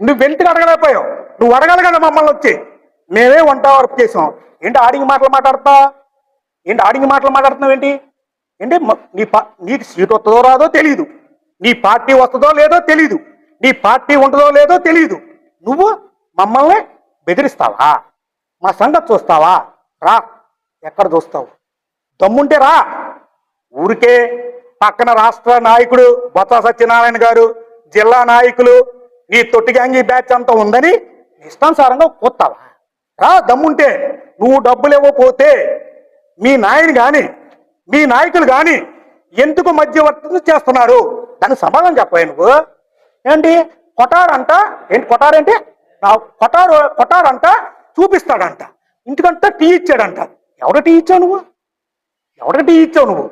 నువ్వు వెంటనే అడగలేకపోయావు. నువ్వు అడగాలి కదా మమ్మల్ని వచ్చి. మేమే వంట వర్క్ చేసాం. ఏంటి ఆడింగ్ మాటలు మాట్లాడతా? ఏంటి ఆడింగ్ మాటలు మాట్లాడుతున్నావు ఏంటి? ఏంటి నీ పా నీకు సీట్ వస్తుందో రాదో తెలియదు నీ పార్టీ వస్తుందో లేదో తెలియదు నీ పార్టీ ఉంటుందో లేదో తెలియదు నువ్వు మమ్మల్ని బెదిరిస్తావా? మా సంగతి చూస్తావా? రా ఎక్కడ చూస్తావు? దమ్ముంటే రా. ఊరికే పక్కన రాష్ట్ర నాయకుడు బొత్స సత్యనారాయణ గారు జిల్లా నాయకులు నీ తొట్టిగాంగి బ్యాచ్ అంతా ఉందని ఇష్టానుసారంగా కూస్తావా రా దమ్ముంటే. నువ్వు డబ్బులు ఇవ్వకపోతే మీ నాయని గాని మీ నాయకులు గాని ఎందుకు మధ్యవర్తి చేస్తున్నారు? దానికి సమాధానం చెప్పాయి నువ్వు. ఏంటి? కొటారంట? ఏంటి కొటారంటే? నా కొటారు కొటారంట చూపిస్తాడంట. ఇంటికంతా టీ ఇచ్చాడంట. ఎవడ టీ ఇచ్చావు నువ్వు? ఎవడికి టీ ఇచ్చావు నువ్వు?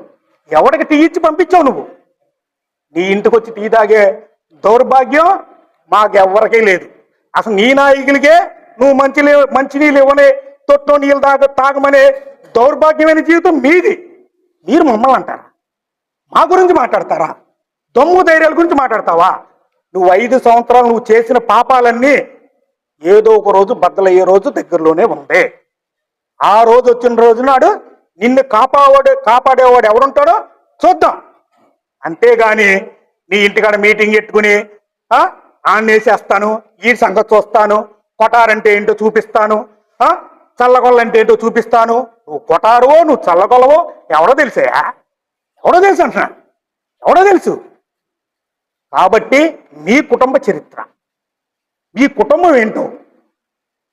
ఎవడికి టీ ఇచ్చి పంపించావు నువ్వు? నీ ఇంటికి వచ్చి టీ తాగే దౌర్భాగ్యం మాకెవ్వరికీ లేదు. అసలు నీ నాయకులకే నువ్వు మంచి మంచి నీళ్ళు ఇవ్వని తొట్టో నీళ్ళు తాగ తాగమనే దౌర్భాగ్యమైన జీవితం మీది. మీరు మమ్మల్ని అంటారా? మా గురించి మాట్లాడతారా? దొమ్ము ధైర్యాల గురించి మాట్లాడతావా? నువ్వు ఐదు సంవత్సరాలు నువ్వు చేసిన పాపాలన్నీ ఏదో ఒక రోజు బద్దలయ్యే రోజు దగ్గరలోనే ఉంది ఆ రోజు వచ్చిన రోజు నాడు నిన్ను కాపాడే కాపాడేవాడు ఎవడుంటాడో చూద్దాం. అంతేగాని నీ ఇంటికాడ మీటింగ్ పెట్టుకుని ఆ ఈ సంగతి చూస్తాను కొటారంటే ఏంటో చూపిస్తాను చల్లగొల్లంటే ఏంటో చూపిస్తాను. నువ్వు కొటారువో నువ్వు చల్లగొల్లవో ఎవడో తెలుసా? ఎవడో తెలుసు అంటున్నా. ఎవడో తెలుసు. కాబట్టి మీ కుటుంబ చరిత్ర. మీ కుటుంబం ఏంటో?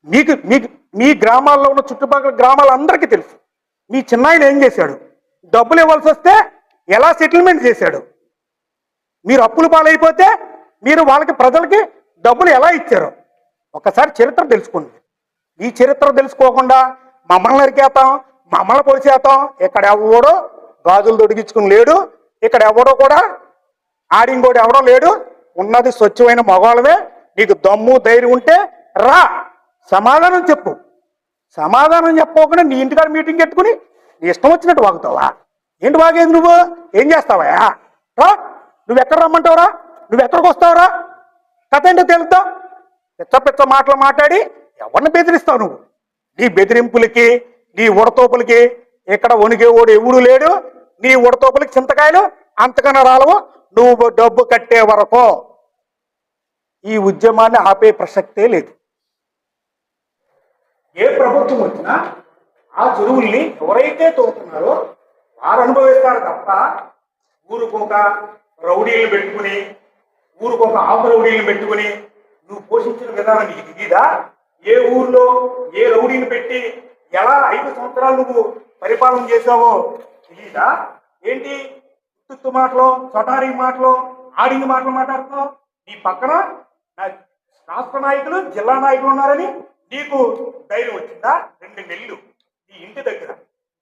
మీకు మీకు మీ గ్రామాల్లో ఉన్న చుట్టుపక్కల గ్రామాలందరికీ తెలుసు. మీ చిన్నాయన ఏం చేశాడు? డబ్బులు ఇవ్వాల్సి వస్తే ఎలా సెటిల్మెంట్ చేశాడు? మీరు అప్పులు పాలైపోతే మీరు వాళ్ళకి ప్రజలకి డబ్బులు ఎలా ఇచ్చారు? ఒకసారి చరిత్ర తెలుసుకోండి ఈ చరిత్ర తెలుసుకోకుండా మమ్మల్ని నరికేస్తాం మమ్మల్ని పొడిచేతాం ఇక్కడ ఎవడో గాజులు తొడిగించుకుని లేడు ఇక్కడ ఎవడో కూడా ఆడింగోడు ఎవడో లేడు. ఉన్నది స్వచ్ఛమైన మగవాళ్ళవే. నీకు దమ్ము ధైర్యం ఉంటే రా. సమాధానం చెప్పు. సమాధానం చెప్పకుండా నీ ఇంటికాడ మీటింగ్ పెట్టుకుని నీ ఇష్టం వచ్చినట్టు వాగుతావా? ఏంటి వాగేది నువ్వు? ఏం చేస్తావా రా. నువ్వు ఎక్కడ రమ్మంటావురా? నువ్వు ఎక్కడికి వస్తావురా? కథ ఏంటో తెలుద్దాం? పిచ్చ పిచ్చ మాటలు మాట్లాడి ఎవరిని బెదిరిస్తావు నువ్వు? నీ బెదిరింపులకి నీ ఉడతోపులకి ఇక్కడ వణిగేవాడు ఎవడు లేడు. నీ ఉడతోపులకి చింతకాయలు అంతకన్నా రాలవు. నువ్వు డబ్బు కట్టే వరకు ఈ ఉద్యమాన్ని ఆపే ప్రసక్తే లేదు. ఏ ప్రభుత్వం వచ్చినా ఆ చెరువుల్ని ఎవరైతే తోపుతున్నారో వారు అనుభవిస్తారు తప్ప ఊరుకోక రౌడీలు పెట్టుకుని ఊరికి ఒక ఆవు రౌడీలు పెట్టుకుని నువ్వు పోషించిన విధానం నీకు ఇదిదా ఏ ఊర్లో ఏ రౌడీని పెట్టి ఎలా ఐదు సంవత్సరాలు నువ్వు పరిపాలన చేసావో తెలీదా? ఏంటి? తుత్తు మాటలు చొటారి మాటలు ఆడింగ్ మాటలు మాట్లాడుతున్నావు? నీ పక్కన నా రాష్ట్ర నాయకులు జిల్లా నాయకులు ఉన్నారని నీకు ధైర్యం వచ్చిందా? రెండు నెలలు నీ ఇంటి దగ్గర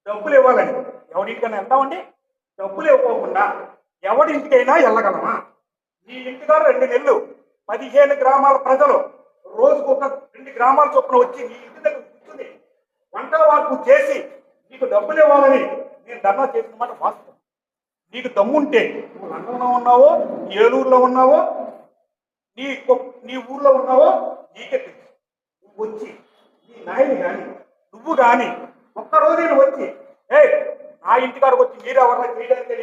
డబ్బులు ఇవ్వాలని ఎవరింటికైనా వెళ్తామండి? డబ్బులు ఇవ్వకుండా ఎవరింటికైనా వెళ్ళగలమా? నీ ఇంటిగా రెండు నెలలు పదిహేను గ్రామాల ప్రజలు రోజుకు ఒక రెండు గ్రామాల చొప్పున వచ్చి నీ ఇంటి దగ్గర కూర్చుని వంట వార్పు చేసి నీకు డబ్బులు ఇవ్వాలని నేను ధర్నా చేసిన మాట వాస్తవం. నీకు దమ్ముంటే నువ్వు లండన్లో ఉన్నావో ఏలూరులో ఉన్నావో నీ కొ- నీ ఊర్లో ఉన్నావో నీకే తెలుసు. నువ్వు వచ్చి నీ నాయని కానీ నువ్వు కానీ ఒక్కరోజైనా వచ్చి ఏ నా ఇంటికాడికి వచ్చి మీరు ఎవరన్నా చేయడానికి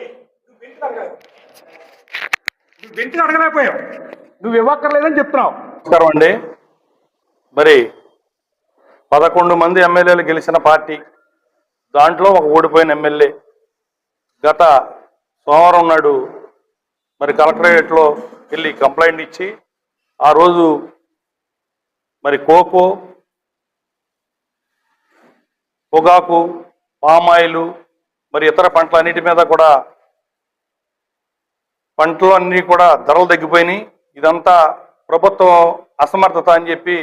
నువ్వు ఇంటికి కాదు. నువ్వు ఇంటికి అడగలేకపోయావు. నువ్వు ఇవ్వక్కర్లేదని చెప్తున్నావు. నమస్కారం అండి. మరి పదకొండు మంది ఎమ్మెల్యేలు గెలిచిన పార్టీ దాంట్లో ఒక ఓడిపోయిన ఎమ్మెల్యే గత సోమవారం నాడు మరి కలెక్టరేట్లో వెళ్ళి కంప్లైంట్ ఇచ్చి ఆ రోజు మరి కోకో పొగాకు పామాయిలు మరి ఇతర పంటలన్నిటి మీద కూడా పంటలు అన్నీ కూడా ధరలు తగ్గిపోయినాయి. ఇదంతా ప్రభుత్వం అసమర్థత అని చెప్పి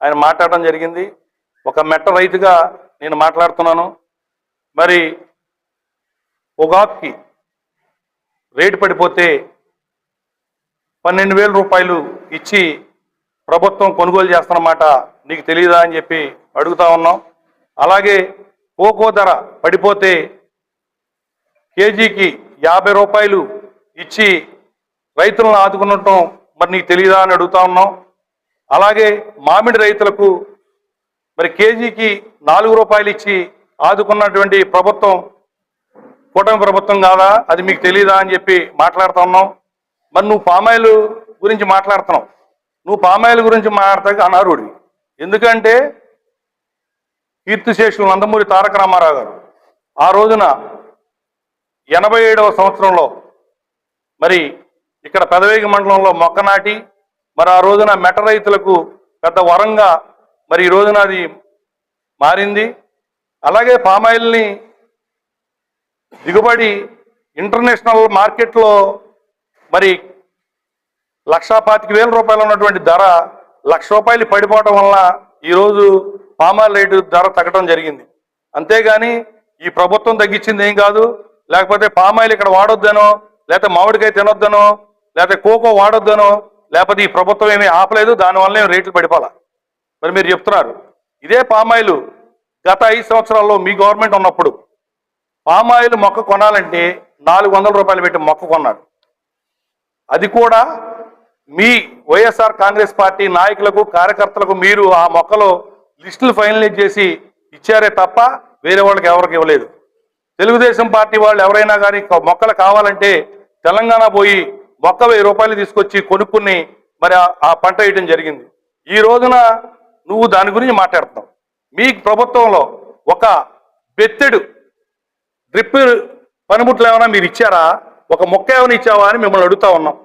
ఆయన మాట్లాడడం జరిగింది. ఒక మెట్ట రైతుగా నేను మాట్లాడుతున్నాను. మరి పొగాక్కి రేటు పడిపోతే పన్నెండు వేల రూపాయలు ఇచ్చి ప్రభుత్వం కొనుగోలు చేస్తున్నమాట నీకు తెలియదా అని చెప్పి అడుగుతా ఉన్నాం. అలాగే కోకో ధర పడిపోతే కేజీకి యాభై రూపాయలు ఇచ్చి రైతులను ఆదుకునటం మరి నీకు తెలియదా అని అడుగుతా ఉన్నాం. అలాగే మామిడి రైతులకు మరి కేజీకి నాలుగు రూపాయలు ఇచ్చి ఆదుకున్నటువంటి ప్రభుత్వం కూటమి ప్రభుత్వం కాదా? అది మీకు తెలియదా అని చెప్పి మాట్లాడుతా ఉన్నాం. మరి నువ్వు పామాయిల్ గురించి మాట్లాడుతున్నావు. నువ్వు పామాయిల్ గురించి మాట్లాడతాక అనర్హుడివి ఎందుకంటే కీర్తిశేషులు నందమూరి తారక రామారావు గారు ఆ రోజున ఎనభై ఏడవ సంవత్సరంలో మరి ఇక్కడ పెదవేగి మండలంలో మొక్క నాటి మరి ఆ రోజున మెట రైతులకు పెద్ద వరంగా మరి ఈ రోజున అది మారింది. అలాగే పామాయిల్ని దిగుబడి ఇంటర్నేషనల్ మార్కెట్లో మరి లక్షా పాతిక వేల రూపాయలు ఉన్నటువంటి ధర లక్ష రూపాయలు పడిపోవటం వల్ల ఈరోజు పామాయిల్ రేటు ధర తగ్గడం జరిగింది. అంతేగాని ఈ ప్రభుత్వం తగ్గించింది ఏం కాదు. లేకపోతే పామాయిల్ ఇక్కడ వాడొద్దనో లేకపోతే మామిడికాయ తినొద్దనో లేకపోతే కోకో వాడొద్దనో లేకపోతే ఈ ప్రభుత్వం ఏమీ ఆపలేదు దానివల్ల ఏమి రేట్లు పడిపోలా. మరి మీరు చెప్తున్నారు. ఇదే పామాయిల్ గత ఐదు సంవత్సరాల్లో మీ గవర్నమెంట్ ఉన్నప్పుడు పామాయిల్ మొక్క కొనాలంటే నాలుగు వందల రూపాయలు పెట్టి మొక్క కొన్నారు. అది కూడా మీ వైఎస్ఆర్ కాంగ్రెస్ పార్టీ నాయకులకు కార్యకర్తలకు మీరు ఆ మొక్కలో లిస్టులు ఫైనలైజ్ చేసి ఇచ్చారే తప్ప వేరే వాళ్ళకి ఎవరికి ఇవ్వలేదు. తెలుగుదేశం పార్టీ వాళ్ళు ఎవరైనా కానీ మొక్కలు కావాలంటే తెలంగాణ పోయి మొక్క వెయ్యి రూపాయలు తీసుకొచ్చి కొనుక్కుని మరి ఆ- పంట వేయడం జరిగింది. ఈ రోజున నువ్వు దాని గురించి మాట్లాడుతున్నావు. మీ ప్రభుత్వంలో ఒక బెత్తెడు డ్రిప్ పనిముట్లు ఏమైనా మీరు ఇచ్చారా? ఒక మొక్క ఏమైనా ఇచ్చావా అని మిమ్మల్ని అడుగుతా ఉన్నాం.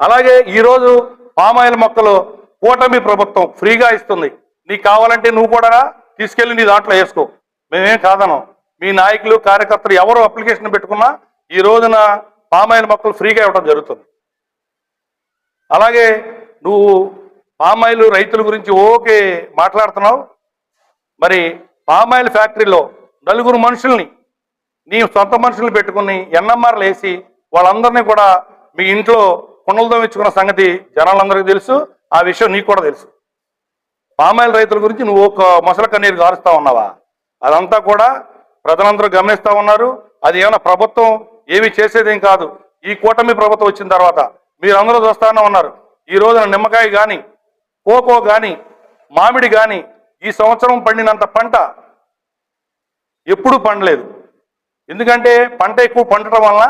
అలాగే ఈరోజు పామాయిల్ మొక్కలు కూటమి ప్రభుత్వం ఫ్రీగా ఇస్తుంది. నీకు కావాలంటే నువ్వు కూడా తీసుకెళ్ళి నీ దాంట్లో వేసుకో. మేమేం కాదనం మీ నాయకులు కార్యకర్తలు ఎవరు అప్లికేషన్ పెట్టుకున్నా ఈ రోజున పామాయిల్ మొక్కలు ఫ్రీగా ఇవ్వడం జరుగుతుంది. అలాగే నువ్వు పామాయిల్ రైతుల గురించి ఓకే మాట్లాడుతున్నావు. మరి పామాయిల్ ఫ్యాక్టరీలో నలుగురు మనుషుల్ని నీ సొంత మనుషులు పెట్టుకుని ఎన్ఎంఆర్లు వేసి వాళ్ళందరినీ కూడా మీ ఇంట్లో కుండలతో ఇచ్చుకున్న సంగతి జనాలందరికీ తెలుసు ఆ విషయం నీకు కూడా తెలుసు. పామాయిల్ రైతుల గురించి నువ్వు ఒక మొసల కన్నీరు గారుస్తూ ఉన్నావా? అదంతా కూడా ప్రజలందరూ గమనిస్తూ ఉన్నారు. అది ఏమైనా ప్రభుత్వం ఏమీ చేసేదేం కాదు. ఈ కూటమి ప్రభుత్వం వచ్చిన తర్వాత మీరందరూ చూస్తానే ఉన్నారు. ఈ రోజున నిమ్మకాయ కానీ కోకో కానీ మామిడి కానీ ఈ సంవత్సరం పండినంత పంట ఎప్పుడూ పండలేదు. ఎందుకంటే పంట ఎక్కువ పండటం వలన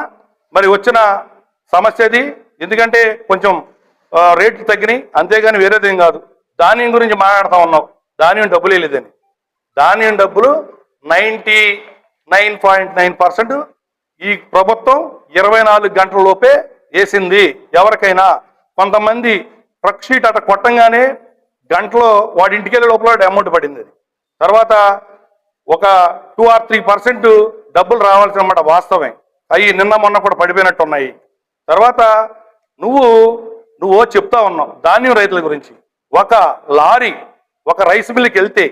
మరి వచ్చిన సమస్యది ఎందుకంటే కొంచెం రేట్లు తగ్గినాయి. అంతేగాని వేరేదేం కాదు. ధాన్యం గురించి మాట్లాడుతూ ఉన్నావు ధాన్యం డబ్బులు లేదని ధాన్యం డబ్బులు ninety nine point nine percent ఈ ప్రభుత్వం ఇరవై నాలుగు గంటల లోపే వేసింది. ఎవరికైనా కొంతమంది ట్రక్ షీట్ అట కొట్టంగానే గంటలో వాడి ఇంటికి వెళ్ళే లోపల అమౌంట్ పడింది అది. తర్వాత ఒక టూ ఆర్ త్రీ పర్సెంట్ డబ్బులు రావాల్సిన మాట వాస్తవమే. అవి నిన్న మొన్న కూడా పడిపోయినట్టు ఉన్నాయి తర్వాత నువ్వు నువ్వు చెప్తా ఉన్నావు ధాన్యం రైతుల గురించి. ఒక లారీ ఒక రైస్ మిల్లుకి వెళ్తే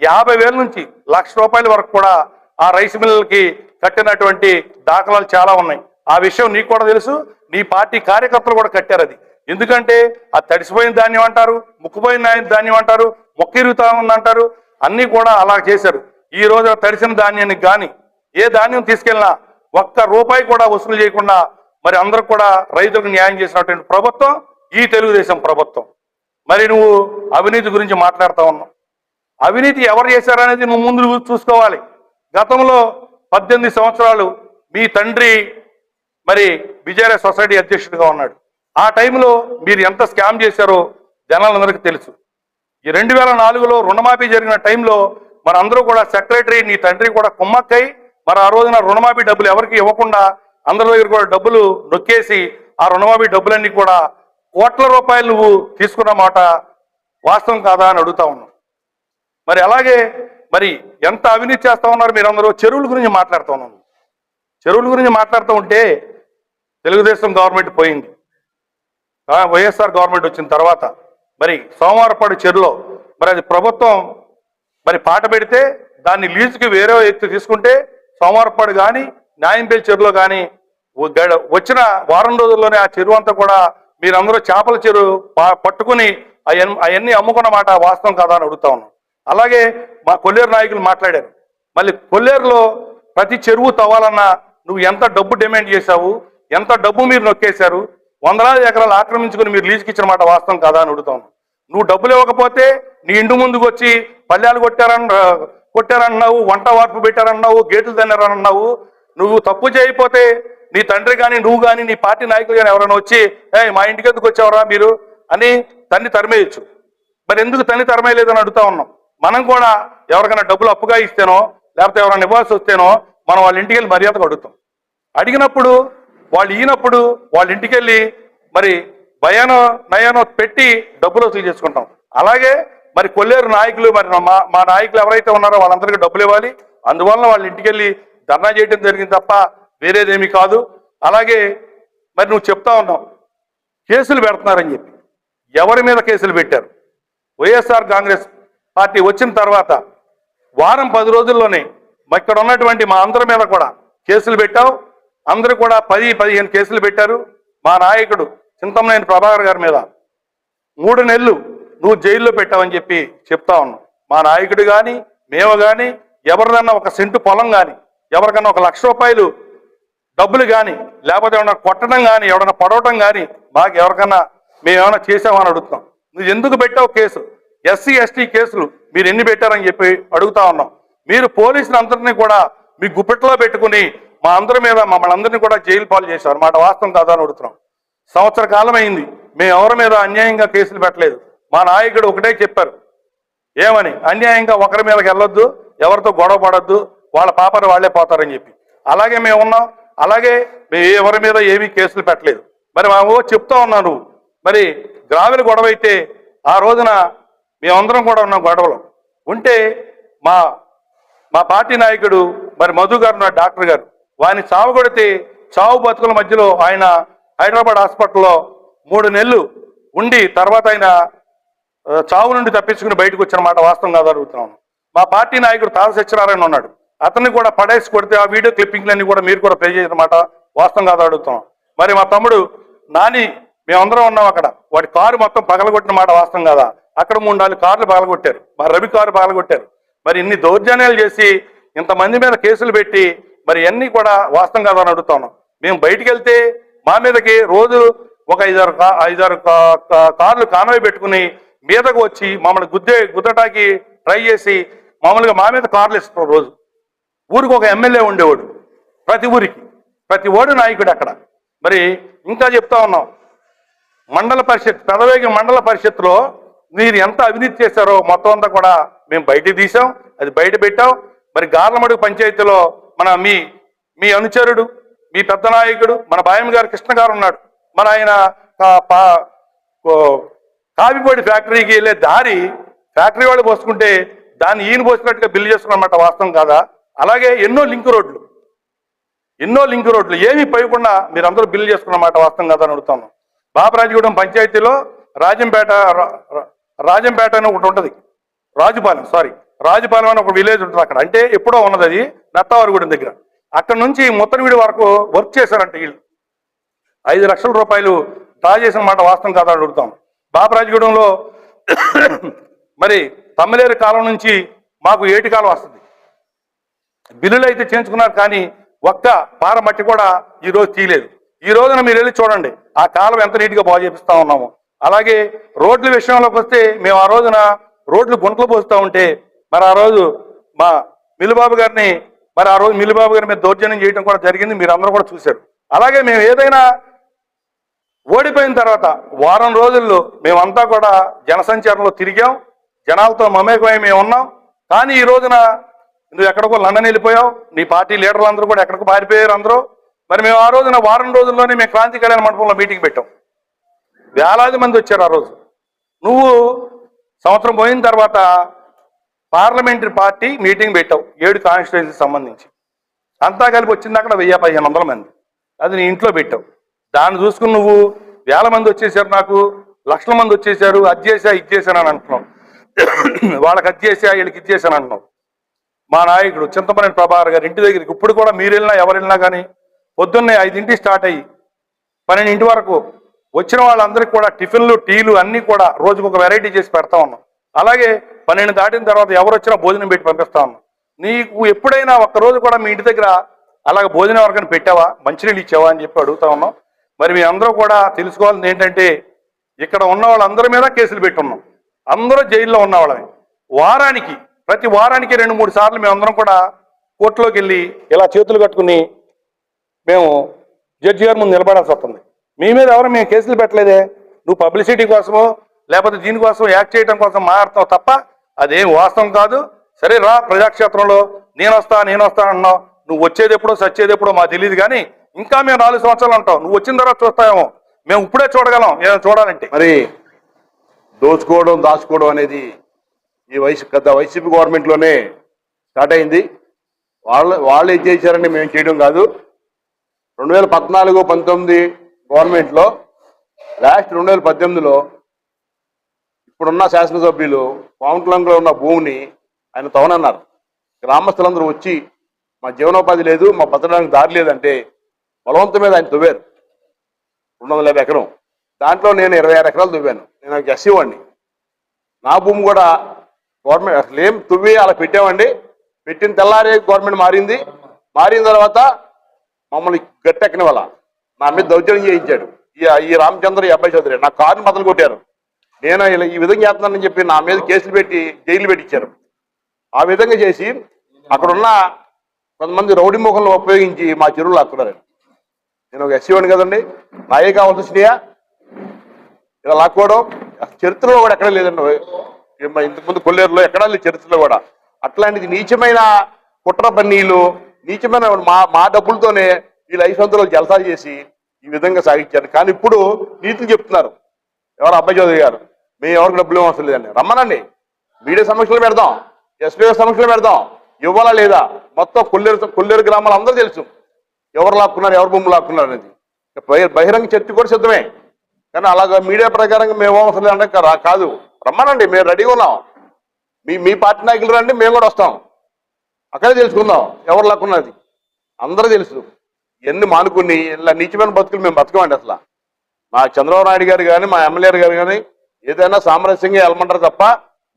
యాభై వేల నుంచి లక్ష రూపాయల వరకు కూడా ఆ రైస్ మిల్లులకి కట్టినటువంటి దాఖలాలు చాలా ఉన్నాయి. ఆ విషయం నీకు కూడా తెలుసు. నీ పార్టీ కార్యకర్తలు కూడా కట్టారు అది. ఎందుకంటే ఆ తడిసిపోయిన ధాన్యం అంటారు ముక్కుపోయిన ధాన్యం- ధాన్యం అంటారు మొక్కిరుగుతా ఉందంటారు అన్నీ కూడా అలా చేశారు. ఈ రోజు తడిసిన ధాన్యానికి కానీ ఏ ధాన్యం తీసుకెళ్ళినా ఒక్క రూపాయి కూడా వసూలు చేయకుండా మరి అందరూ కూడా రైతులకు న్యాయం చేసినటువంటి ప్రభుత్వం ఈ తెలుగుదేశం ప్రభుత్వం. మరి నువ్వు అవినీతి గురించి మాట్లాడుతూ ఉన్నావు. అవినీతి ఎవరు చేశారనేది నువ్వు ముందు చూసుకోవాలి. గతంలో పద్దెనిమిది సంవత్సరాలు మీ తండ్రి మరి విజయరాయ సొసైటీ అధ్యక్షుడిగా ఉన్నాడు. ఆ టైంలో మీరు ఎంత స్కామ్ చేశారో జనాలందరికీ తెలుసు. ఈ రెండు వేల నాలుగులో రుణమాఫీ జరిగిన టైంలో మనందరూ కూడా సెక్రటరీ నీ తండ్రి కూడా కుమ్మక్కై మరి ఆ రోజున రుణమాఫీ డబ్బులు ఎవరికి ఇవ్వకుండా అందరి దగ్గర కూడా డబ్బులు నొక్కేసి ఆ రుణమాఫీ డబ్బులన్నీ కూడా కోట్ల రూపాయలు నువ్వు తీసుకున్న మాట వాస్తవం కాదా అని అడుగుతా ఉన్నాం. మరి అలాగే మరి ఎంత అవినీతి చేస్తా ఉన్నారు మీరందరూ? చెరువుల గురించి మాట్లాడుతూ ఉన్నాను. చెరువుల గురించి మాట్లాడుతూ ఉంటే తెలుగుదేశం గవర్నమెంట్ పోయింది. వైఎస్ఆర్ గవర్నమెంట్ వచ్చిన తర్వాత మరి సోమవారపాడు చెరువులో మరి అది ప్రభుత్వం మరి పాట పెడితే దాన్ని లీజుకి వేరే వ్యక్తి తీసుకుంటే సోమవారపాడు కానీ న్యాయంపల్లి చెరువులో కానీ వచ్చిన వారం రోజుల్లోనే ఆ చెరువు అంతా కూడా మీరందరూ చేపల చెరువు పట్టుకుని అవన్నీ అవన్నీ అమ్ముకున్న మాట వాస్తవం కాదా అని అడుగుతా ఉన్నాం అలాగే మా కొల్లేరు నాయకులు మాట్లాడారు. మళ్ళీ కొల్లేరులో ప్రతి చెరువు తవ్వాలన్నా నువ్వు ఎంత డబ్బు డిమాండ్ చేశావు ఎంత డబ్బు మీరు నొక్కేశారు వందలాది ఎకరాలు ఆక్రమించుకుని మీరు లీజుకి ఇచ్చిన మాట వాస్తవం కదా అని అడుగుతాను నువ్వు డబ్బులు ఇవ్వకపోతే నీ ఇంటి ముందుకు వచ్చి పల్లెలు కొట్టారన్న కొట్టారన్నావు వంట వార్పు పెట్టారన్నావు గేట్లు తిన్నారన్నావు నువ్వు తప్పు చేయకపోతే నీ తండ్రి కానీ నువ్వు కానీ నీ పార్టీ నాయకులు కానీ ఎవరైనా వచ్చి ఏ మా ఇంటికి ఎందుకు వచ్చావరా మీరు? అని తన్ని తరిమేయచ్చు. మరి ఎందుకు తన్ని తరమేయలేదని అడుగుతా ఉన్నాం. మనం కూడా ఎవరికైనా డబ్బులు అప్పుగా ఇస్తేనో లేకపోతే ఎవరైనా ఇవ్వాల్సి వస్తేనో మనం వాళ్ళ ఇంటికి వెళ్ళి మర్యాదకు అడుగుతాం. అడిగినప్పుడు వాళ్ళు ఈనప్పుడు వాళ్ళ ఇంటికి వెళ్ళి మరి భయానో నయానో పెట్టి డబ్బులు వసూలు చేసుకుంటాం. అలాగే మరి కొల్లేరు నాయకులు మరి మా మా నాయకులు ఎవరైతే ఉన్నారో వాళ్ళందరికీ డబ్బులు ఇవ్వాలి. అందువలన వాళ్ళ ఇంటికి వెళ్ళి ధర్నా చేయడం జరిగింది తప్ప వేరేదేమీ కాదు. అలాగే మరి నువ్వు చెప్తా ఉన్నావు కేసులు పెడుతున్నారని చెప్పి. ఎవరి మీద కేసులు పెట్టారు? వైఎస్ఆర్ కాంగ్రెస్ పార్టీ వచ్చిన తర్వాత వారం పది రోజుల్లోనే మా ఇక్కడ ఉన్నటువంటి మా అందరి మీద కూడా కేసులు పెట్టావు. అందరూ కూడా పది పదిహేను కేసులు పెట్టారు. మా నాయకుడు చింతమనేని ప్రభాకర్ గారి మీద మూడు నెలలు నువ్వు జైల్లో పెట్టావని చెప్పి చెప్తా ఉన్నాం. మా నాయకుడు కానీ మేము కానీ ఎవరిదన్నా ఒక సెంటు పొలం కానీ ఎవరికన్నా ఒక లక్ష రూపాయలు డబ్బులు కానీ లేకపోతే ఏమన్నా కొట్టడం కానీ ఎవడన్నా పడవటం కానీ మాకు ఎవరికన్నా మేము ఏమైనా చేసామని అడుగుతాం నువ్వు ఎందుకు పెట్టావు కేసు? ఎస్సీ ఎస్టీ కేసులు మీరు ఎన్ని పెట్టారని చెప్పి అడుగుతా ఉన్నాం. మీరు పోలీసులు అందరినీ కూడా మీ గుప్పెట్లో పెట్టుకుని మా అందరి మీద మమ్మల్ని అందరినీ కూడా జైలు పాలు చేశారు. మాట వాస్తవం కాదా అని అడుగుతున్నాం. సంవత్సర కాలం అయింది మేము ఎవరి మీద అన్యాయంగా కేసులు పెట్టలేదు. మా నాయకుడు ఒకటే చెప్పారు. ఏమని? అన్యాయంగా ఒకరి మీదకి వెళ్ళొద్దు ఎవరితో గొడవ పడొద్దు వాళ్ళ పాపని వాళ్ళే పోతారని చెప్పి. అలాగే మేము ఉన్నాం. అలాగే మేము ఎవరి మీద ఏమీ కేసులు పెట్టలేదు. మరి మా ఓ చెప్తా ఉన్నావు నువ్వు మరి గ్రామీణ గొడవ అయితే ఆ రోజున మేమందరం కూడా ఉన్నాం గొడవలో. ఉంటే మా మా పార్టీ నాయకుడు మరి మధు గారు నా డాక్టర్ గారు. వారిని చావు కొడితే చావు బతుకుల మధ్యలో ఆయన హైదరాబాద్ హాస్పిటల్లో మూడు నెలలు ఉండి తర్వాత ఆయన చావు నుండి తప్పించుకుని బయటకు వచ్చిన మాట వాస్తవం కాదు అడుగుతున్నాను. మా పార్టీ నాయకుడు తార సత్యనారాయణ ఉన్నాడు. అతన్ని కూడా పడేసి కొడితే ఆ వీడియో క్లిప్పింగ్లన్నీ కూడా మీరు కూడా ప్లే చేసిన మాట వాస్తవం కాదు అడుగుతున్నాం మరి మా తమ్ముడు నాని మేమందరం ఉన్నాం అక్కడ. వాడి కారు మొత్తం పగలగొట్టిన మాట వాస్తవం కాదా? అక్కడ మూడు నాలుగు కార్లు బాగలగొట్టారు మరి రవి కారు బాగలగొట్టారు మరి ఇన్ని దౌర్జన్యాలు చేసి ఇంతమంది మీద కేసులు పెట్టి మరి అన్నీ కూడా వాస్తవం కాదని అడుగుతున్నాం. మేము బయటికి వెళ్తే మా మీదకి రోజు ఒక ఐదారు కా- ఐదారు కా- కార్లు కానవై పెట్టుకుని మీదకు వచ్చి మమ్మల్ని గుద్దే గుద్దటానికి ట్రై చేసి మామూలుగా మా మీద కార్లు ఇస్తారు రోజు. ఊరికి ఒక ఎమ్మెల్యే ఉండేవాడు. ప్రతి ఊరికి. ప్రతి ఓడు నాయకుడు అక్కడ. మరి ఇంకా చెప్తా ఉన్నాం. మండల పరిషత్ పెదవేగి మండల పరిషత్తులో మీరు ఎంత అవినీతి చేశారో మొత్తం అంతా కూడా మేము బయట తీసాం అది బయట పెట్టాం. మరి గార్లమడుగు పంచాయతీలో మన మీ మీ అనుచరుడు మీ పెద్ద నాయకుడు మన బాయం గారు కృష్ణ గారు ఉన్నాడు. మన ఆయన ఆ, ఫ్యాక్టరీకి వెళ్ళే దారి ఫ్యాక్టరీ వాళ్ళు పోసుకుంటే దాన్ని ఈయన పోసినట్టుగా బిల్లు చేసుకున్నమాట వాస్తవం కాదా? అలాగే ఎన్నో లింక్ రోడ్లు. ఎన్నో లింక్ రోడ్లు. ఏమి పోయకుండా మీరు అందరూ బిల్లు చేసుకున్నమాట వాస్తవం కదా అని అడుగుతాను. బాపరాజగూడెం పంచాయతీలో రాజంపేట రాజంపేట అని ఒకటి ఉంటుంది. రాజుపాలెం సారీ రాజుపాలెం అని ఒక విలేజ్ ఉంటుంది అక్కడ. అంటే ఎప్పుడో ఉన్నది అది నత్తవారిగూడెం దగ్గర. అక్కడ నుంచి ముత్తనవీడి వరకు వర్క్ చేశారంట వీళ్ళు. ఐదు లక్షల రూపాయలు డ్రా చేసిన మాట వాస్తవం కాదా అడుగుతాం. బాపరాజగూడెంలో మరి తమ్మలేరు కాలం నుంచి మాకు ఏటి కాలం వస్తుంది? బిల్లులు అయితే చేయించుకున్నారు కానీ ఒక్క పార మట్టి కూడా ఈ రోజు తీయలేదు. ఈ రోజున మీరు వెళ్ళి చూడండి ఆ కాలం ఎంత నీట్గా బాగు చేపిస్తా ఉన్నాము. అలాగే రోడ్ల విషయంలోకి వస్తే మేము ఆ రోజున రోడ్లు గుంటలు పోస్తూ ఉంటే మరి ఆ రోజు మా మిల్లుబాబు గారిని మరి ఆ రోజు మిలుబాబు గారి మీద దౌర్జన్యం చేయడం కూడా జరిగింది మీరు అందరూ కూడా చూశారు. అలాగే మేము ఏదైనా ఓడిపోయిన తర్వాత వారం రోజుల్లో మేమంతా కూడా జనసంచారంలో తిరిగాం జనాలతో మమేకమై మేము ఉన్నాం. కానీ ఈ రోజున నువ్వు ఎక్కడికో లండన్ వెళ్ళిపోయావు నీ పార్టీ లీడర్లు అందరూ కూడా ఎక్కడికో పారిపోయారు అందరూ. మరి మేము ఆ రోజున వారం రోజుల్లోనే మేము క్రాంతి కళ్యాణ మండపంలో మీటింగ్ పెట్టాం. వేలాది మంది వచ్చారు ఆ రోజు. నువ్వు సంవత్సరం పోయిన తర్వాత పార్లమెంటరీ పార్టీ మీటింగ్ పెట్టావు ఏడు కాన్స్టిట్యున్సీకి సంబంధించి. అంతా కలిపి వచ్చింది అక్కడ వెయ్యి పదిహేను వందల మంది. అది నీ ఇంట్లో పెట్టావు. దాన్ని చూసుకుని నువ్వు వేల మంది వచ్చేసారు నాకు లక్షల మంది వచ్చేసారు అది చేసా ఇది చేశాను అని అంటున్నావు. వాళ్ళకి అది చేసా వీళ్ళకి ఇది చేశాను అంటున్నావు. మా నాయకుడు చింతమనేని ప్రభాకర్ గారు ఇంటి దగ్గరికి ఇప్పుడు కూడా మీరు వెళ్ళినా ఎవరు వెళ్ళినా కానీ పొద్దున్నే ఐదింటికి స్టార్ట్ అయ్యి పన్నెండింటి వరకు వచ్చిన వాళ్ళందరికీ కూడా టిఫిన్లు టీలు అన్నీ కూడా రోజుకు ఒక వెరైటీ చేసి పెడతా ఉన్నాం. అలాగే పన్నెండు దాటిన తర్వాత ఎవరు వచ్చినా భోజనం పెట్టి పంపిస్తా ఉన్నాం. నీకు ఎప్పుడైనా ఒక్క రోజు కూడా మీ ఇంటి దగ్గర అలాగ భోజనం వర్గాన్ని పెట్టావా? మంచినీళ్ళు ఇచ్చావా అని చెప్పి అడుగుతా ఉన్నాం. మరి మీ అందరూ కూడా తెలుసుకోవాల్సింది ఏంటంటే ఇక్కడ ఉన్న వాళ్ళందరి మీద కేసులు పెట్టున్నాం. అందరూ జైల్లో ఉన్నవాళ్ళమే వారానికి ప్రతి వారానికి రెండు మూడు సార్లు మేమందరం కూడా కోర్టులోకి వెళ్ళి ఇలా చేతులు కట్టుకుని మేము జడ్జి గారి ముందు నిలబడాల్సి వస్తుంది. మీ మీద ఎవరు మేము కేసులు పెట్టలేదే? నువ్వు పబ్లిసిటీ కోసమో లేకపోతే దీనికోసం యాక్ట్ చేయడం కోసం మాట్లాడతావు తప్ప అదేం వాస్తవం కాదు. సరే రా ప్రజాక్షేత్రంలో నేను వస్తా నేను వస్తా అన్నావు. నువ్వు వచ్చేది ఎప్పుడో సచ్చేది ఎప్పుడో మాకు తెలియదు కానీ ఇంకా మేము నాలుగు సంవత్సరాలు అంటావు నువ్వు వచ్చిన తర్వాత చూస్తాయేమో మేము ఇప్పుడే చూడగలం ఏదైనా చూడాలంటే. మరి దోచుకోవడం దాచుకోవడం అనేది ఈ వైసీ గత వైసీపీ గవర్నమెంట్లోనే స్టార్ట్ అయింది. వాళ్ళు వాళ్ళు ఏం చేశారని మేము చేయడం కాదు. రెండు వేల పద్నాలుగు పంతొమ్మిది గవర్నమెంట్లో లాస్ట్ రెండు వేల పద్దెనిమిదిలో ఇప్పుడున్న శాసనసభ్యులు పవన్కులంలో ఉన్న భూమిని ఆయన తవనన్నారు గ్రామస్తులందరూ వచ్చి మా జీవనోపాధి లేదు మా బతకడానికి దారి లేదంటే బలవంతం మీద ఆయన తువ్వారు రెండు వందల యాభై ఎకరం. దాంట్లో నేను ఇరవై ఆరు ఎకరాలు దువ్వాను నేను ఒక ఎస్సీ వాడిని. నా భూమి కూడా గవర్నమెంట్ అసలు ఏం తువ్వి అలా పెట్టామండి. పెట్టిన తెల్లారే గవర్నమెంట్ మారింది. మారిన తర్వాత మమ్మల్ని గట్టెక్కని వాళ్ళ నా మీద దౌర్జన్యం చేయించాడు. ఈ రామచంద్ర ఈ అబ్బాయి చౌదరి నా కారుని మొదలు కొట్టారు నేను ఇలా ఈ విధంగా చేస్తున్నానని చెప్పి నా మీద కేసులు పెట్టి జైలు పెట్టించారు. ఆ విధంగా చేసి అక్కడున్న కొంతమంది రౌడీ ముఖంలో ఉపయోగించి మా చెరువులు లాక్కున్నారు. నేను ఒక ఎస్సీ కదండి. నాయే కావాల్సి వచ్చినాయా ఇలా లాక్కోవడం. చరిత్రలో కూడా ఎక్కడ లేదండి. ఇంతకుముందు కొల్లేరులో ఎక్కడా లేదు చరిత్రలో కూడా. అట్లాంటిది నీచమైన కుట్ర పన్నీలు నీచమైన మా మా డబ్బులతోనే వీళ్ళు ఐదు సంవత్సరాలు జలసాలు చేసి ఈ విధంగా సాగించారు. కానీ ఇప్పుడు నీతులు చెప్తున్నారు. ఎవరు అబ్బాయి చౌదరి గారు? మేము ఎవరికి డబ్బులు ఇవ్వం అవసరం లేదండి. రమ్మనండి. మీడియా సమస్యలు పెడదాం. ఎస్పీ సమస్యలు పెడదాం. ఇవ్వాలా లేదా? మొత్తం కొల్లేరు కొల్లేరు గ్రామాలు అందరూ తెలుసు. ఎవరు లాక్కున్నారు ఎవరు భూములు లాక్కున్నారు అనేది. బహిరంగ చర్చ కూడా సిద్ధమే. కానీ అలాగా మీడియా ప్రకారంగా మేము అవసరం లేదంటే కాదు. రమ్మనండి. మేము రెడీగా ఉన్నాం. మీ మీ పార్టీ నాయకులు రండి. మేము కూడా వస్తాం. అక్కడే తెలుసుకుందాం. ఎవరు లాక్కున్నది? అందరూ తెలుసు. ఎన్ని మానుకుని ఇలా నీచమైన బతుకులు మేము బతకమండి అసలు. మా చంద్రబాబు నాయుడు గారు కానీ మా ఎమ్మెల్యే గారు కానీ ఏదైనా సామరస్యంగా వెళ్ళమంటారు తప్ప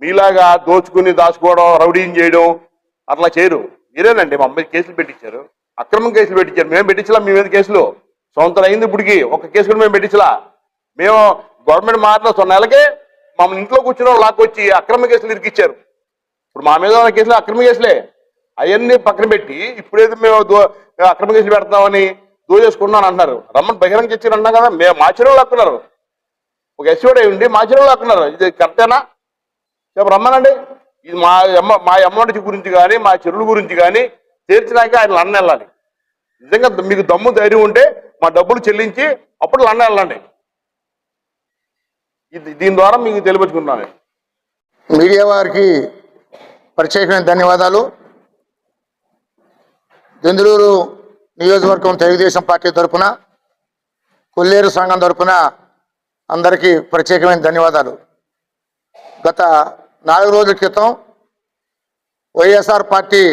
మీలాగా దోచుకుని దాచుకోవడం రౌడీని చేయడం అట్లా చేయరు. మీరేనండి మా అమ్మాయి కేసులు పెట్టించారు. అక్రమం కేసులు పెట్టించారు. మేము పెట్టించలా మీ మీద కేసులు? సంవత్సరం అయింది ఇప్పటికి. ఒక కేసు కూడా మేము పెట్టించలా. మేము గవర్నమెంట్ మారిన సొన్న మమ్మల్ని ఇంట్లో కూర్చున్న లాక్కొచ్చి అక్రమ కేసులు ఇరికిచ్చారు. ఇప్పుడు మా మీద ఉన్న కేసులు అక్రమ కేసులే. అవన్నీ పక్కన పెట్టి ఇప్పుడైతే మేము దో అక్రమ కేసులు పెడతామని దోచేసుకున్నాను అంటున్నారు. రమ్మని బహిరంగ చర్చలు అన్నా కదా మేము మా చెరువులు లాక్కున్నారు ఒక ఎస్ఓడి ఉండి మా చెరువులు లాక్కున్నారు ఇది కరెక్టేనా చెప్పు రమ్మనండి. ఇది మా అమ్మ మా అమౌంట్ గురించి కానీ మా చెరువుల గురించి కానీ తీర్చినాక ఆయన లండన్ వెళ్ళాలి. నిజంగా మీకు దమ్ము ధైర్యం ఉంటే మా డబ్బులు చెల్లించి అప్పుడు లండన్ వెళ్ళండి. ఇది దీని ద్వారా మీకు తెలియపరుచుకున్నాను మీడియా వారికి ప్రత్యేకమైన ధన్యవాదాలు. దెందులూరు నియోజకవర్గం తెలుగుదేశం పార్టీ తరఫున కొల్లేరు సంఘం తరఫున అందరికీ ప్రత్యేకమైన ధన్యవాదాలు. గత నాలుగు రోజుల క్రితం వైఎస్ఆర్ పార్టీ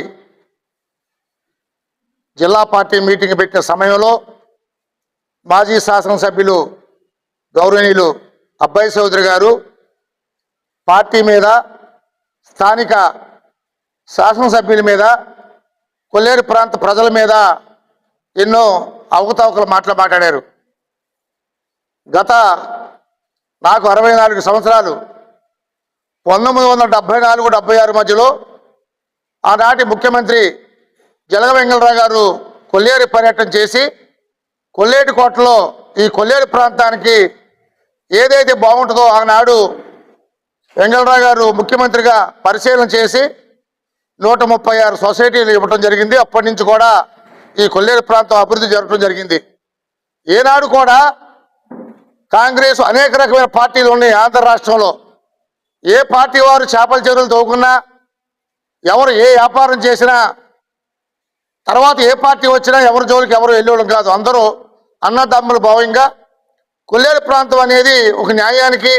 జిల్లా పార్టీ మీటింగ్ పెట్టిన సమయంలో మాజీ శాసనసభ్యులు గౌరవనీయులు అబ్బాయి చౌదరి గారు పార్టీ మీద స్థానిక శాసనసభ్యుల మీద కొల్లేరు ప్రాంత ప్రజల మీద ఎన్నో అవకతవకలు మాటలు మాట్లాడారు. గత నాకు అరవై నాలుగు సంవత్సరాలు పంతొమ్మిది వందల డెబ్బై నాలుగు డెబ్బై ఆరు మధ్యలో ఆనాటి ముఖ్యమంత్రి జలగ వెంగళరావు గారు కొల్లేరు పర్యటన చేసి కొల్లేటి కోటలో ఈ కొల్లేరు ప్రాంతానికి ఏదైతే బాగుంటుందో ఆనాడు వెంగళరావు గారు ముఖ్యమంత్రిగా పరిశీలన చేసి నూట ముప్పై ఆరు సొసైటీలు ఇవ్వటం జరిగింది. అప్పటి నుంచి కూడా ఈ కొల్లేరు ప్రాంతం అభివృద్ధి జరపడం జరిగింది. ఏనాడు కూడా కాంగ్రెస్ అనేక రకమైన పార్టీలు ఉన్నాయి ఆంధ్ర రాష్ట్రంలో. ఏ పార్టీ వారు చేపల చెరువులు తోకున్నా ఎవరు ఏ వ్యాపారం చేసినా తర్వాత ఏ పార్టీ వచ్చినా ఎవరి జోలికి ఎవరు వెళ్ళడం కాదు. అందరూ అన్నదమ్ముల భావంగా కొల్లేరు ప్రాంతం అనేది ఒక న్యాయానికి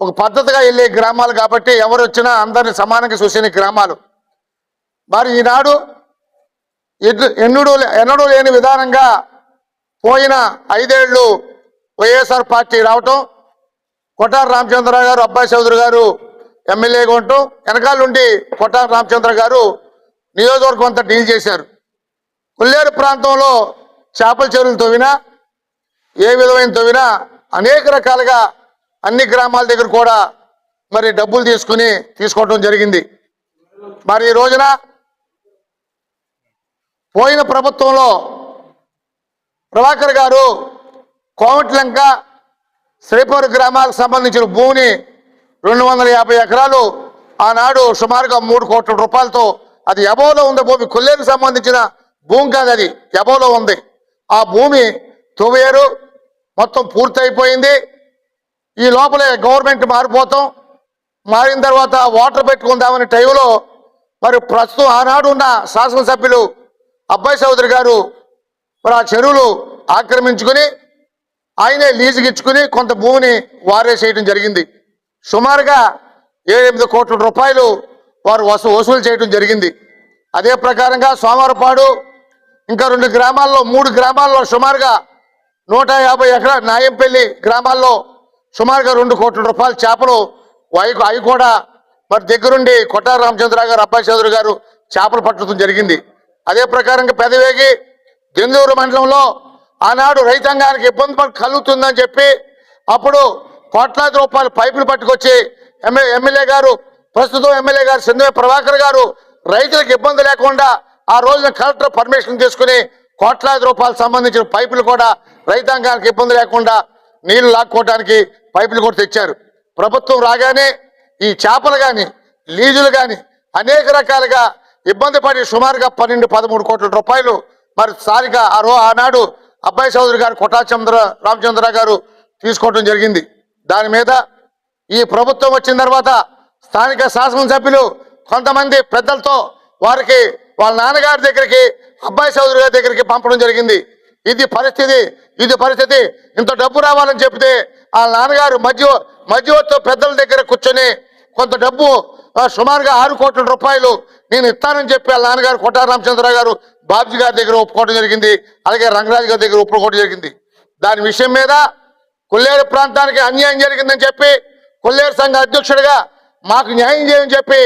ఒక పద్ధతిగా వెళ్ళే గ్రామాలు కాబట్టి ఎవరు వచ్చినా అందరిని సమానంగా చూసిన గ్రామాలు. మరి ఈనాడు ఎన్నడూ ఎన్నడూ లేని విధానంగా పోయిన ఐదేళ్ళు వైఎస్ఆర్ పార్టీ రావటం కొటార రామచంద్రరావు గారు అబ్బాయి చౌదరి గారు ఎమ్మెల్యేగా ఉంటూ వెనకాల నుండి కొట్టారు రామచంద్ర గారు నియోజకవర్గం అంతా డీల్ చేశారు. కొల్లేరు ప్రాంతంలో చేపల చెరువులు తవ్వినా ఏ విధమైన తవ్వినా అనేక రకాలుగా అన్ని గ్రామాల దగ్గర కూడా మరి డబ్బులు తీసుకుని తీసుకోవటం జరిగింది. మరి ఈ రోజున పోయిన ప్రభుత్వంలో ప్రభాకర్ గారు కోమట్లంక శ్రీపూర్ గ్రామాలకు సంబంధించిన భూమిని రెండు వందల యాభై ఎకరాలు ఆనాడు సుమారుగా మూడు కోట్ల రూపాయలతో అది ఎబోలో ఉంది. భూమి కొల్లేరుకు సంబంధించిన భూమి కాదు అది. ఎబోలో ఉంది. ఆ భూమి తువేరు మొత్తం పూర్తయిపోయింది. ఈ లోపలే గవర్నమెంట్ మారిపోతాం. మారిన తర్వాత వాటర్ పెట్టుకుందామనే టైంలో మరి ప్రస్తుతం ఆనాడు ఉన్న శాసనసభ్యులు అబ్బాయి చౌదరి గారు మరి ఆ చెరువులు ఆక్రమించుకుని ఆయనే లీజుకి ఇచ్చుకుని కొంత భూమిని వారేసేయడం జరిగింది. సుమారుగా ఏడెనిమిది కోట్ల రూపాయలు వారు వసూ వసూలు చేయడం జరిగింది. అదే ప్రకారంగా సోమవారపాడు ఇంకా రెండు గ్రామాల్లో మూడు గ్రామాల్లో సుమారుగా నూట యాభై ఎకరా నాయంపల్లి గ్రామాల్లో సుమారుగా రెండు కోట్ల రూపాయల చేపలు అవి అవి కూడా మరి దగ్గరుండి కొట్టార రామచంద్ర గారు అబ్బాయి చౌదరి గారు చేపలు పట్టడం జరిగింది. అదే ప్రకారంగా పెదవేగి దెందూరు మండలంలో ఆనాడు రైతాంగానికి ఇబ్బంది కలుగుతుందని చెప్పి అప్పుడు కోట్లాది రూపాయలు పైపులు పట్టుకొచ్చి ఎమ్మె ఎమ్మెల్యే గారు ప్రస్తుతం ఎమ్మెల్యే గారు సింధు ప్రభాకర్ గారు రైతులకు ఇబ్బంది లేకుండా ఆ రోజున కలెక్టర్ పర్మిషన్ తీసుకుని కోట్లాది రూపాయలకు సంబంధించిన పైపులు కూడా రైతాంగానికి ఇబ్బంది లేకుండా నీళ్ళు లాక్కోవడానికి పైపులు కూడా తెచ్చారు. ప్రభుత్వం రాగానే ఈ చేపలు కానీ లీజులు కానీ అనేక రకాలుగా ఇబ్బంది పడి సుమారుగా పన్నెండు పదమూడు కోట్ల రూపాయలు మరి స్థానిక ఆ రో ఆనాడు అబ్బాయి చౌదరి గారు కొటాచంద్ర రామచంద్ర గారు తీసుకోవడం జరిగింది. దాని మీద ఈ ప్రభుత్వం వచ్చిన తర్వాత స్థానిక శాసనసభ్యులు కొంతమంది పెద్దలతో వారికి వాళ్ళ నాన్నగారి దగ్గరికి అబ్బాయి చౌదరి గారి దగ్గరికి పంపడం జరిగింది. ఇది పరిస్థితి ఇది పరిస్థితి. ఇంత డబ్బు రావాలని చెప్తే ఆ నాన్నగారు మధ్య మధ్యవర్తి పెద్దల దగ్గర కూర్చొని కొంత డబ్బు సుమారుగా ఆరు కోట్ల రూపాయలు నేను ఇస్తానని చెప్పి వాళ్ళ నాన్నగారు కొట్టారు రామచంద్ర గారు. బాబ్జీ గారి దగ్గర ఒప్పుకోవడం జరిగింది. అలాగే రంగరాజు గారి దగ్గర ఒప్పుకోవడం జరిగింది. దాని విషయం మీద కొల్లేరు ప్రాంతానికి అన్యాయం జరిగిందని చెప్పి కొల్లేరు సంఘ అధ్యక్షుడిగా మాకు న్యాయం చేయని చెప్పి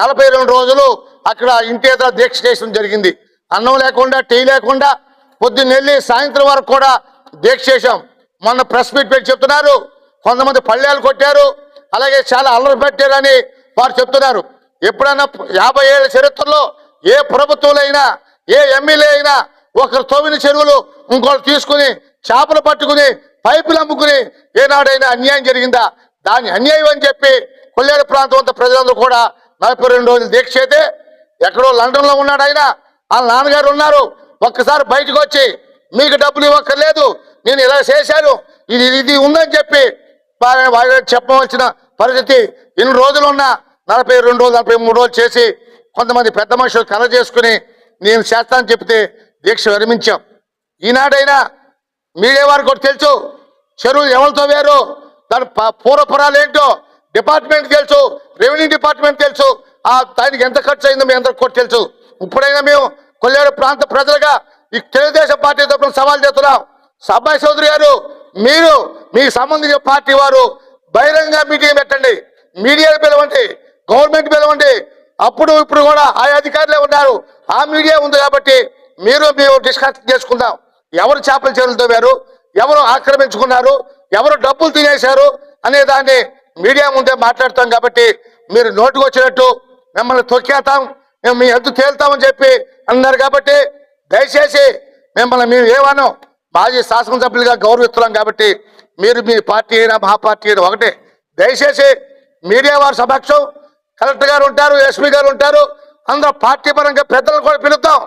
నలభై రెండు రోజులు అక్కడ ఇంటి దీక్ష చేయడం జరిగింది. అన్నం లేకుండా టీ లేకుండా పొద్దున్నెళ్ళి సాయంత్రం వరకు కూడా దీక్ష చేశాం. మొన్న ప్రెస్ మీట్ పెట్టి చెప్తున్నారు. కొంతమంది పళ్ళేలు కొట్టారు. అలాగే చాలా అల్లరి పెట్టారని వారు చెప్తున్నారు. ఎప్పుడైనా యాభై ఏళ్ళ చరిత్రలో ఏ ప్రభుత్వాలైనా అయినా ఏ ఎమ్మెల్యే అయినా ఒకరు తోమిన చెరువులు ఇంకోళ్ళు తీసుకుని చేపలు పట్టుకుని పైపులు అమ్ముకుని ఏనాడైనా అన్యాయం జరిగిందా? దాని అన్యాయం అని చెప్పి కొల్లేరు ప్రాంతం అంతా ప్రజలందరూ కూడా నలభై రెండు రోజులు దీక్ష అయితే ఎక్కడో లండన్లో ఉన్నాడు ఆయన. వాళ్ళ నాన్నగారు ఉన్నారు. ఒక్కసారి బయటకు వచ్చి మీకు డబ్బులు ఇవ్వక్కర్లేదు నేను ఇలా చేశాను ఇది ఇది ఉందని చెప్పి వారి చెప్పవలసిన పరిస్థితి ఎన్ని రోజులు ఉన్నా నలభై రెండు రోజులు నలభై మూడు రోజులు చేసి కొంతమంది పెద్ద మనుషులు కల చేసుకుని నేను చేస్తానని చెప్తే దీక్ష విరమించాం. ఈనాడైనా మీడియా వారికి కూడా తెలుసు చెరువులు ఎవరితో వేరు దాని ప- పూర్వపురాలు ఏంటో డిపార్ట్మెంట్ తెలుసు రెవెన్యూ డిపార్ట్మెంట్ తెలుసు ఆ దానికి ఎంత ఖర్చు అయిందో మీ అందరికి కూడా తెలుసు. ఇప్పుడైనా మేము కొల్లేరు ప్రాంత ప్రజలుగా ఈ తెలుగుదేశం పార్టీ తరఫున సవాల్ చేస్తున్నాం. సబ్బాయి చౌదరి గారు మీరు మీకు సంబంధించిన పార్టీ వారు బహిరంగ మీటింగ్ పెట్టండి. మీడియాను పిలవండి గవర్నమెంట్ పిలవండి. అప్పుడు ఇప్పుడు కూడా ఆ అధికారులే ఉన్నారు. ఆ మీడియా ఉంది కాబట్టి మీరు మేము డిస్కస్ చేసుకుందాం. ఎవరు చేపల చెరువులతో వేరు ఎవరు ఆక్రమించుకున్నారు? ఎవరు డబ్బులు తినేశారు? అనే దాన్ని మీడియా ముందే మాట్లాడతాం కాబట్టి మీరు నోటుకు వచ్చినట్టు మిమ్మల్ని తొక్కేతాం మేము మీ ఎద్దు తేలుతామని చెప్పి అన్నారు కాబట్టి దయచేసి మిమ్మల్ని మేము ఏమన్నాం మాజీ శాసనసభ్యులుగా గౌరవిస్తున్నాం కాబట్టి మీరు మీ పార్టీ అయినా మా పార్టీ అయినా ఒకటే. దయచేసి మీడియా వారి సమక్షం కలెక్టర్ గారు ఉంటారు ఎస్పీ గారు ఉంటారు అందరూ పార్టీ పరంగా పెద్దలను కూడా పిలుద్దాం.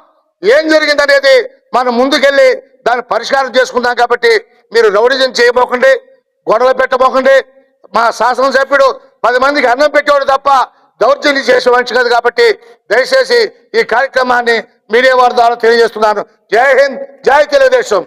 ఏం జరిగింది అనేది మనం ముందుకెళ్ళి దాన్ని పరిష్కారం చేసుకుందాం కాబట్టి మీరు రౌడిజం చేయబోకండి గొడవలు పెట్టబోకండి. మా శాసనసభ్యుడు పది మందికి అన్నం పెట్టేవాడు తప్ప దౌర్జన్యం చేసే మనిషి కాదు కాబట్టి దయచేసి ఈ కార్యక్రమాన్ని మీడియా వారి ద్వారా తెలియజేస్తున్నాను. జై హింద్ జై తెలుగుదేశం.